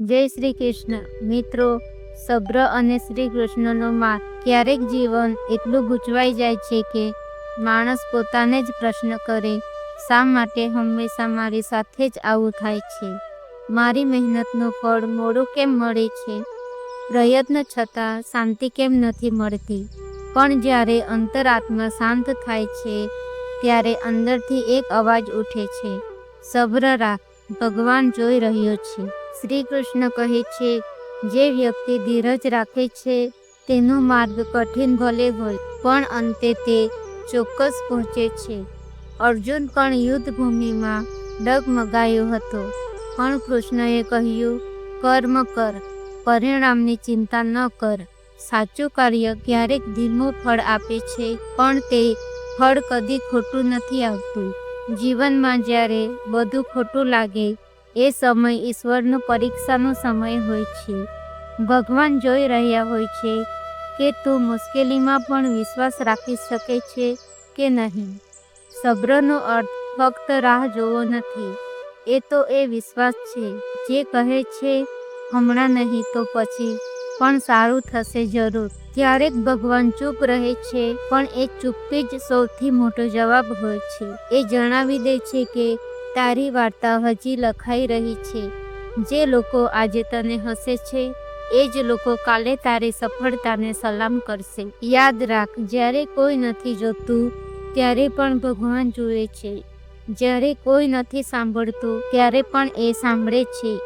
જય શ્રી કૃષ્ણ. મિત્રો સબ્ર અને શ્રી કૃષ્ણનો માં ક્યારેક જીવન એટલું ગૂંચવાઈ જાય છે કે માણસ પોતાને જ પ્રશ્ન કરે, શા માટે હંમેશા મારી સાથે જ આવું થાય છે? મારી મહેનતનું ફળ મોડું કેમ મળે છે? પ્રયત્ન છતાં શાંતિ કેમ નથી મળતી? પણ જ્યારે અંતરાત્મા શાંત થાય છે, ત્યારે અંદરથી એક અવાજ ઉઠે છે. સબ્ર રાખ ભગવાન જોઈ રહ્યો છે. શ્રી કૃષ્ણ કહે છે, જે વ્યક્તિ ધીરજ રાખે છે, તેનો માર્ગ કઠિન ભલે હોય, પણ અંતે તે ચોક્કસ પહોંચે છે. અર્જુન પણ યુદ્ધ ભૂમિમાં ડગમગાયો હતો. પણ કૃષ્ણએ કહ્યું, કર્મ કર, પરિણામની ચિંતા ન કર. સાચું કાર્ય ક્યારેક ધીમું ફળ આપે છે, પણ તે ફળ કદી ખોટું નથી આવતું. જીવનમાં જ્યારે બધું ખોટું લાગે એ સમય ઈશ્વરનો પરીક્ષાનો સમય હોય છે. ભગવાન જોઈ રહ્યા હોય છે કે તું મુશ્કેલીમાં પણ વિશ્વાસ રાખી શકે છે કે નહીં. સબ્રનો અર્થ ફક્ત રાહ જોવો નથી. એ તો એ વિશ્વાસ છે જે કહે છે, હમણાં નહીં તો પછી પણ સારું થશે જરૂર. ક્યારેક ભગવાન ચૂપ રહે છે, પણ એ ચૂપથી જ સૌથી મોટો જવાબ હોય છે. એ જણાવી દે છે કે તારી વાર્તા હજી લખાઈ રહી છે. જે લોકો આજે તને હસે છે, એ જ લોકો કાલે તારી સફળતાને સલામ કરશે. યાદ રાખ, જ્યારે કોઈ નથી જોતું, ત્યારે પણ ભગવાન જુએ છે. જ્યારે કોઈ નથી સાંભળતું, ત્યારે પણ એ સાંભળે છે.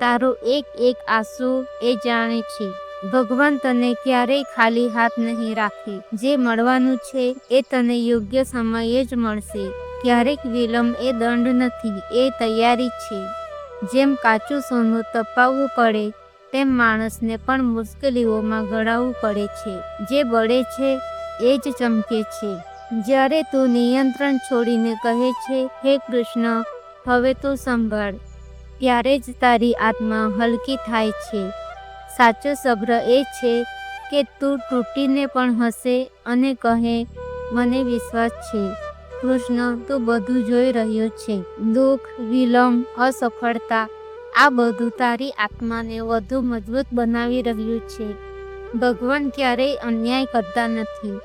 તારો એક એક આંસુ એ જાણે છે. ભગવાન તને ક્યારેય ખાલી હાથ નહીં રાખે. જે મળવાનું છે, એ તને યોગ્ય સમયે જ મળશે. ક્યારેક વિલંબ એ દંડ નથી, એ તૈયારી છે. જેમ કાચું સોનું તપાવવું પડે, તેમ માણસને પણ મુશ્કેલીઓમાં ગળાવવું પડે છે. જે બળે છે, એ જ ચમકે છે. જ્યારે તું નિયંત્રણ છોડીને કહે છે, હે કૃષ્ણ, હવે તું સંભાળ. ત્યારે જ તારી આત્મા હલકી થાય છે. સાચો સબ્ર એ છે કે તું તૂટીને પણ હસે અને કહે, મને વિશ્વાસ છે. કૃષ્ણ તો બધું જોઈ રહ્યો છે. દુઃખ, વિલંબ, અસફળતા, આ બધું તારી આત્માને વધુ મજબૂત બનાવી રહ્યું છે. ભગવાન ક્યારેય અન્યાય કરતા નથી.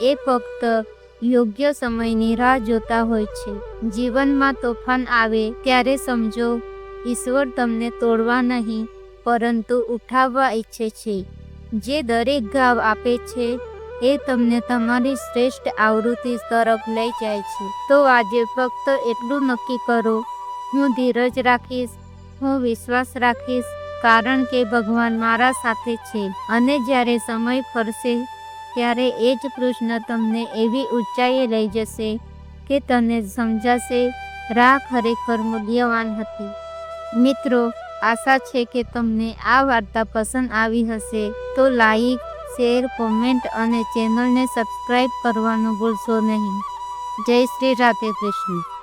એ ફક્ત યોગ્ય સમયની રાહ જોતા હોય છે. જીવનમાં તોફાન આવે ત્યારે સમજો, ઈશ્વર તમને તોડવા નહીં, પરંતુ ઉઠાવવા ઈચ્છે છે. જે દરેક ઘાવ આપે છે એ તમને તમારી શ્રેષ્ઠ આવૃત્તિ તરફ લઈ જાય છે. તો આજે ફક્ત એટલું નક્કી કરો. હું ધીરજ રાખીશ. હું વિશ્વાસ રાખીશ, કારણ કે ભગવાન મારા સાથે છે. અને જ્યારે સમય ફરશે, ત્યારે એ જ કૃષ્ણ તમને એવી ઊંચાઈએ લઈ જશે કે તને સમજાશે, રાહ ખરેખર મૂલ્યવાન હતી. મિત્રો, આશા છે કે તમને આ વાર્તા પસંદ આવી હશે. તો લાઈક શેર કોમેન્ટ અને ચેનલને સબસ્ક્રાઈબ કરવાનું ભૂલશો નહીં. જય શ્રી રાધે કૃષ્ણ.